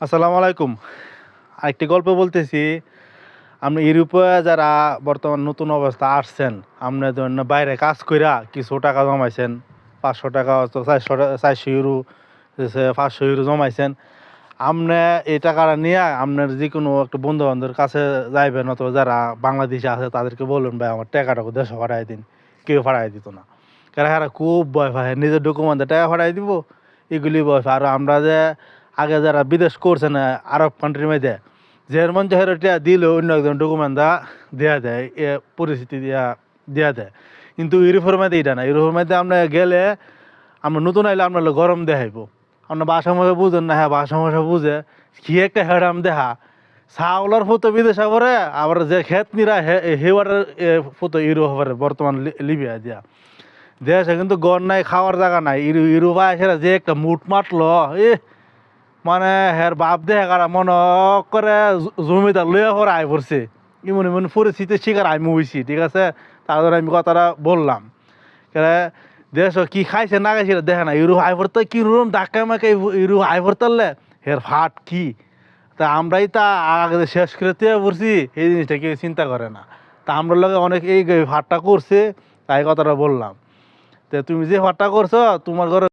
আসসালামু আলাইকুম। আরেকটি গল্প বলতেছি। আপনি ইউরোপে যারা বর্তমান নতুন অবস্থা আসছেন আপনি ধরেন বাইরে কাজ কইরা কিছু টাকা জমাইছেন। পাঁচশো টাকা চারশো চারশো ইউরো পাঁচশো ইউরো জমাইছেন। আপনি এই টাকাটা নিয়ে আপনার যে কোনো একটা বন্ধু বান্ধবের কাছে যাইবেন অথবা যারা বাংলাদেশে আছে, তাদেরকে বলবেন ভাই, আমার টাকাটা দেশে পাঠাই দিন। কেউ পাঠাই দিত না। কারণ হ্যাঁ খুব ভয় পায়। নিজের ডকুমেন্টে টাকা পাঠাই দিব এগুলি ভয় আর আমরা যে আগে যারা বিদেশ করছে না, আরব কান্ট্রির মধ্যে যে মন টিয়া দিল অন্য একজন ডকুমেন্ট দা দেয়া দেয়, এ পরিস্থিতি দিয়া, দেয়া দেয়। কিন্তু ইউরোপের মধ্যে এটা না, ইউরোপের মধ্যে আমরা গেলে, আমরা নতুন আইলে আমরা গরম দেখাইব। আমরা বাসা মশা বুঝেন না হ্যাঁ বাসা মশা বুঝে, কি একটা হেডাম দেখা। চাউলার ফটো বিদেশে পরে আবার যে খেত নিরা হেওয়ার ফটো ইউরোপ পরে বর্তমান লিবিয়া দিয়া। দেশে কিন্তু গড় নাই, খাওয়ার জায়গা নাই ইউরো ইউরোপে আসে যে একটা মুট মাটলো এ মানে হের বাপ দেহে কারা মনে করে জমিদার লইয়া পরে আয় পড়ছে ইমন ইমন পরিস্থিতির শিকার আমি হইছি ঠিক আছে? তার জন্য আমি কথাটা বললাম। কেরে দেশ কি খাইছে না খাইছে দেখে না ইউরো আয় পড়তে কি রুম ধাক্কা মাকে ইউরো আয় পড়তালে হের ফাট কি? তা আমরাই তা আগে শেষ করে দিয়ে পড়ছি এই জিনিসটা কেউ চিন্তা করে না। তা আমরা লগে অনেক এই ফাটটা করছে, তাই কথাটা বললাম। তো তুমি যে ফাটটা করছ, তোমার ঘরে